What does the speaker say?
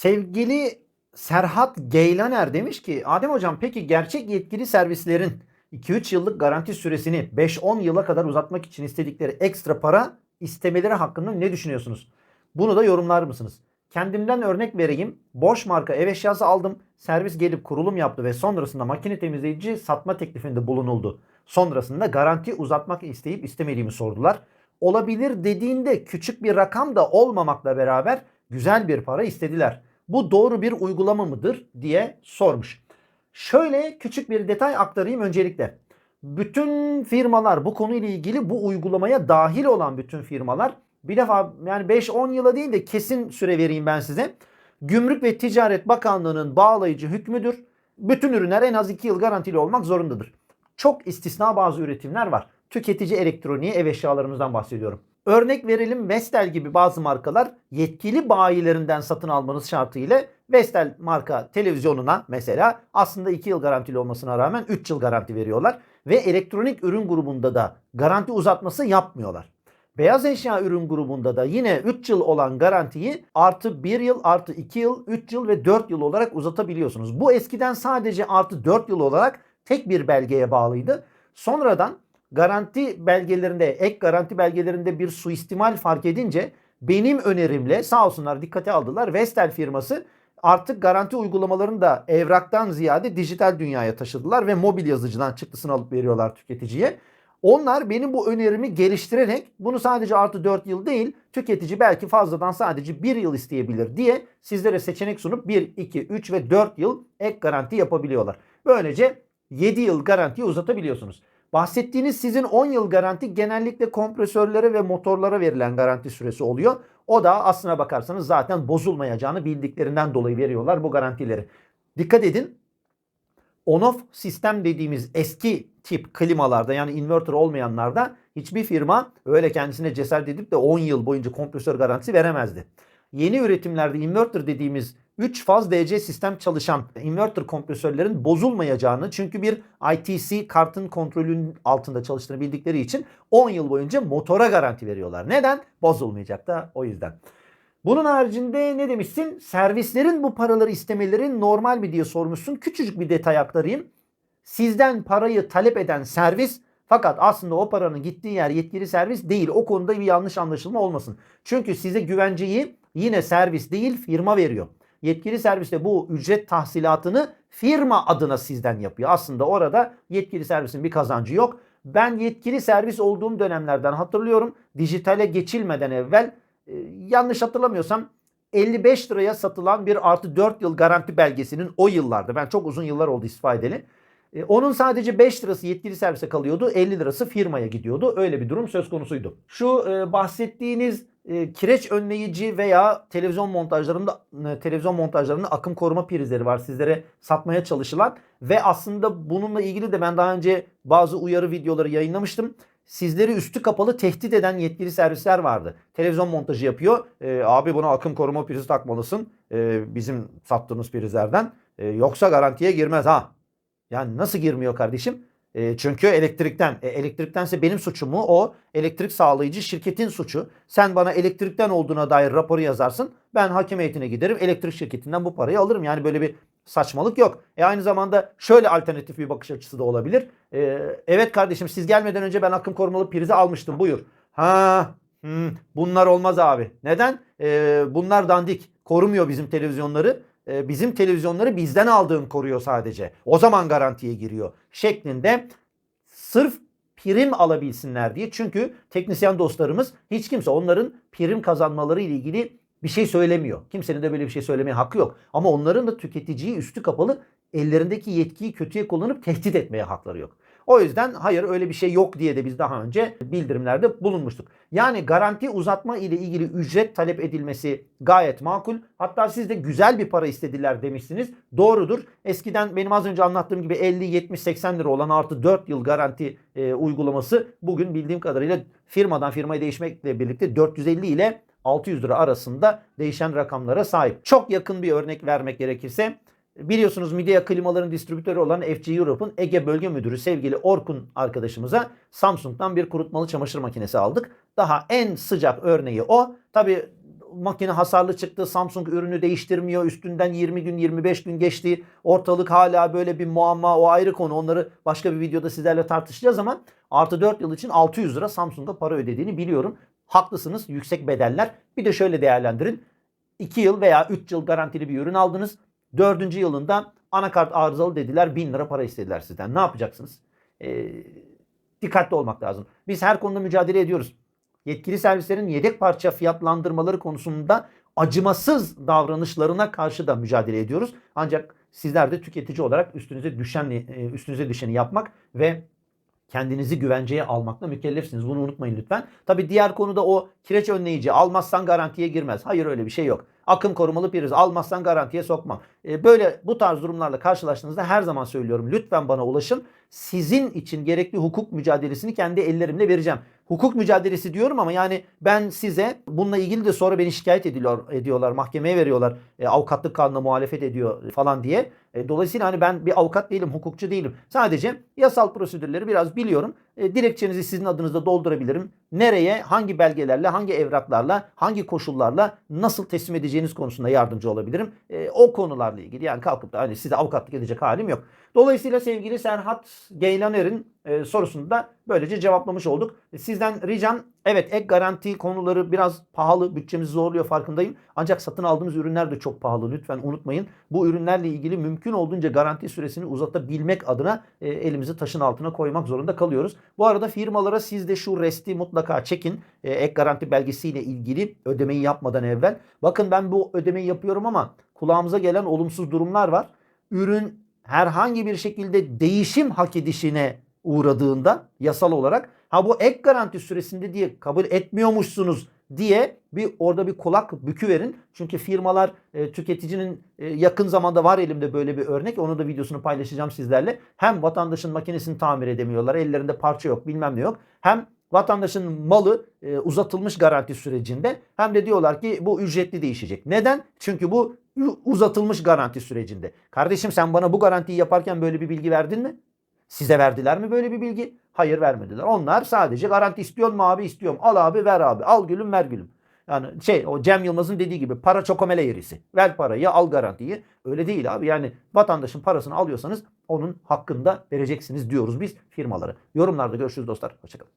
Sevgili Serhat Geylaner demiş ki Adem hocam peki gerçek yetkili servislerin 2-3 yıllık garanti süresini 5-10 yıla kadar uzatmak için istedikleri ekstra para istemeleri hakkında ne düşünüyorsunuz? Bunu da yorumlar mısınız? Kendimden örnek vereyim. Boş marka ev eşyası aldım. Servis gelip kurulum yaptı ve sonrasında makine temizleyici satma teklifinde bulunuldu. Sonrasında garanti uzatmak isteyip istemediğimi sordular. Olabilir dediğinde küçük bir rakam da olmamakla beraber güzel bir para istediler. Bu doğru bir uygulama mıdır diye sormuş. Şöyle küçük bir detay aktarayım öncelikle. Bütün firmalar bu konuyla ilgili bu uygulamaya dahil olan bütün firmalar bir defa yani 5-10 yıla değil de kesin süre vereyim ben size. Gümrük ve Ticaret Bakanlığı'nın bağlayıcı hükmüdür. Bütün ürünler en az 2 yıl garantili olmak zorundadır. Çok istisna bazı üretimler var. Tüketici elektroniği ev eşyalarımızdan bahsediyorum. Örnek verelim Vestel gibi bazı markalar yetkili bayilerinden satın almanız şartıyla Vestel marka televizyonuna mesela aslında 2 yıl garantili olmasına rağmen 3 yıl garanti veriyorlar. Ve elektronik ürün grubunda da garanti uzatması yapmıyorlar. Beyaz eşya ürün grubunda da yine 3 yıl olan garantiyi artı 1 yıl, artı 2 yıl, 3 yıl ve 4 yıl olarak uzatabiliyorsunuz. Bu eskiden sadece artı 4 yıl olarak tek bir belgeye bağlıydı. Sonradan garanti belgelerinde, ek garanti belgelerinde bir suistimal fark edince benim önerimle sağ olsunlar dikkate aldılar. Vestel firması artık garanti uygulamalarını da evraktan ziyade dijital dünyaya taşıdılar ve mobil yazıcıdan çıktısını alıp veriyorlar tüketiciye. Onlar benim bu önerimi geliştirerek bunu sadece artı 4 yıl değil tüketici belki fazladan sadece 1 yıl isteyebilir diye sizlere seçenek sunup 1, 2, 3 ve 4 yıl ek garanti yapabiliyorlar. Böylece 7 yıl garantiyi uzatabiliyorsunuz. Bahsettiğiniz sizin 10 yıl garanti genellikle kompresörlere ve motorlara verilen garanti süresi oluyor. O da aslına bakarsanız zaten bozulmayacağını bildiklerinden dolayı veriyorlar bu garantileri. Dikkat edin on-off sistem dediğimiz eski tip klimalarda yani inverter olmayanlarda hiçbir firma öyle kendisine cesaret edip de 10 yıl boyunca kompresör garantisi veremezdi. Yeni üretimlerde inverter dediğimiz 3 faz DC sistem çalışan inverter kompresörlerin bozulmayacağını çünkü bir ITC kartın kontrolünün altında çalıştığını bildikleri için 10 yıl boyunca motora garanti veriyorlar. Neden? Bozulmayacak da o yüzden. Bunun haricinde ne demişsin? Servislerin bu paraları istemeleri normal mi diye sormuşsun. Küçücük bir detay aktarayım. Sizden parayı talep eden servis fakat aslında o paranın gittiği yer yetkili servis değil. O konuda bir yanlış anlaşılma olmasın. Çünkü size güvenceyi yine servis değil firma veriyor. Yetkili serviste bu ücret tahsilatını firma adına sizden yapıyor. Aslında orada yetkili servisin bir kazancı yok. Ben yetkili servis olduğum dönemlerden hatırlıyorum. Dijitale geçilmeden evvel e, yanlış hatırlamıyorsam 55 liraya satılan bir artı 4 yıl garanti belgesinin o yıllarda ben çok uzun yıllar oldu istifa edeli. E, onun sadece 5 lirası yetkili servise kalıyordu. 50 lirası firmaya gidiyordu. Öyle bir durum söz konusuydu. Şu e, bahsettiğiniz e, kireç önleyici veya televizyon montajlarında e, televizyon montajlarında akım koruma prizleri var sizlere satmaya çalışılan ve aslında bununla ilgili de ben daha önce bazı uyarı videoları yayınlamıştım sizleri üstü kapalı tehdit eden yetkili servisler vardı. Televizyon montajı yapıyor. E, abi buna akım koruma prizi takmalısın. E, bizim sattığımız prizlerden. E, yoksa garantiye girmez ha. Yani nasıl girmiyor kardeşim? E, çünkü elektrikten. E, elektriktense benim suçum mu? O elektrik sağlayıcı şirketin suçu. Sen bana elektrikten olduğuna dair raporu yazarsın. Ben hakim heyetine giderim. Elektrik şirketinden bu parayı alırım. Yani böyle bir saçmalık yok. E aynı zamanda şöyle alternatif bir bakış açısı da olabilir. E, evet kardeşim siz gelmeden önce ben akım korumalı prizi almıştım buyur. Ha hmm, bunlar olmaz abi. Neden? E, bunlar dandik. Korumuyor bizim televizyonları. E, bizim televizyonları bizden aldığın koruyor sadece. O zaman garantiye giriyor. Şeklinde sırf prim alabilsinler diye. Çünkü teknisyen dostlarımız hiç kimse onların prim kazanmaları ile ilgili bir şey söylemiyor. Kimsenin de böyle bir şey söylemeye hakkı yok. Ama onların da tüketiciyi üstü kapalı ellerindeki yetkiyi kötüye kullanıp tehdit etmeye hakları yok. O yüzden hayır öyle bir şey yok diye de biz daha önce bildirimlerde bulunmuştuk. Yani garanti uzatma ile ilgili ücret talep edilmesi gayet makul. Hatta siz de güzel bir para istediler demişsiniz. Doğrudur. Eskiden benim az önce anlattığım gibi 50, 70, 80 lira olan artı 4 yıl garanti e, uygulaması bugün bildiğim kadarıyla firmadan firmaya değişmekle birlikte 450 ile 600 lira arasında değişen rakamlara sahip. Çok yakın bir örnek vermek gerekirse biliyorsunuz Midea klimaların distribütörü olan FG Europe'un Ege Bölge Müdürü sevgili Orkun arkadaşımıza Samsung'dan bir kurutmalı çamaşır makinesi aldık. Daha en sıcak örneği o. Tabi makine hasarlı çıktı. Samsung ürünü değiştirmiyor. Üstünden 20 gün 25 gün geçti. Ortalık hala böyle bir muamma. O ayrı konu. Onları başka bir videoda sizlerle tartışacağız ama artı 4 yıl için 600 lira Samsung'a para ödediğini biliyorum. Haklısınız. Yüksek bedeller. Bir de şöyle değerlendirin. 2 yıl veya 3 yıl garantili bir ürün aldınız. 4. yılında anakart arızalı dediler. 1000 lira para istediler sizden. Ne yapacaksınız? Ee, dikkatli olmak lazım. Biz her konuda mücadele ediyoruz. Yetkili servislerin yedek parça fiyatlandırmaları konusunda acımasız davranışlarına karşı da mücadele ediyoruz. Ancak sizler de tüketici olarak üstünüze düşen e, üstünüze düşeni yapmak ve kendinizi güvenceye almakla mükellefsiniz. Bunu unutmayın lütfen. Tabi diğer konuda o kireç önleyici almazsan garantiye girmez. Hayır öyle bir şey yok. Akım korumalı priz almazsan garantiye sokmam. E, Böyle bu tarz durumlarla karşılaştığınızda her zaman söylüyorum. Lütfen bana ulaşın. Sizin için gerekli hukuk mücadelesini kendi ellerimle vereceğim. Hukuk mücadelesi diyorum ama yani ben size bununla ilgili de sonra beni şikayet ediliyor, ediyorlar. Mahkemeye veriyorlar. E, avukatlık kanuna muhalefet ediyor falan diye. E, dolayısıyla hani ben bir avukat değilim, hukukçu değilim. Sadece yasal prosedürleri biraz biliyorum. E, dilekçenizi sizin adınızda doldurabilirim. Nereye, hangi belgelerle, hangi evraklarla, hangi koşullarla nasıl teslim edeceğiniz konusunda yardımcı olabilirim. E, o konularla ilgili yani kalkıp da hani size avukatlık edecek halim yok. Dolayısıyla sevgili Serhat Geylaner'in e, sorusunu da böylece cevaplamış olduk. E, Sizden ricam evet ek garanti konuları biraz pahalı, bütçemizi zorluyor farkındayım. Ancak satın aldığımız ürünler de çok pahalı lütfen unutmayın. Bu ürünlerle ilgili mümkün olduğunca garanti süresini uzatabilmek adına e, elimizi taşın altına koymak zorunda kalıyoruz. Bu arada firmalara siz de şu resti mutlaka çekin. E, ek garanti belgesiyle ilgili ödemeyi yapmadan evvel. Bakın ben bu ödemeyi yapıyorum ama kulağımıza gelen olumsuz durumlar var. Ürün herhangi bir şekilde değişim hak edişine uğradığında yasal olarak ha bu ek garanti süresinde diye kabul etmiyormuşsunuz diye bir orada bir kulak büküverin. Çünkü firmalar e, tüketicinin e, yakın zamanda var elimde böyle bir örnek. Onu da videosunu paylaşacağım sizlerle. Hem vatandaşın makinesini tamir edemiyorlar. Ellerinde parça yok bilmem ne yok. Hem vatandaşın malı e, uzatılmış garanti sürecinde hem de diyorlar ki bu ücretli değişecek. Neden? Çünkü bu uzatılmış garanti sürecinde. Kardeşim sen bana bu garantiyi yaparken böyle bir bilgi verdin mi? Size verdiler mi böyle bir bilgi? Hayır vermediler. Onlar sadece garanti istiyor mu abi istiyorum. Al abi ver abi. Al gülüm ver gülüm. Yani şey o Cem Yılmaz'ın dediği gibi para çokomele yerisi. Ver parayı al garantiyi. Öyle değil abi. Yani vatandaşın parasını alıyorsanız onun hakkında vereceksiniz diyoruz biz firmalara. Yorumlarda görüşürüz dostlar. Hoşçakalın.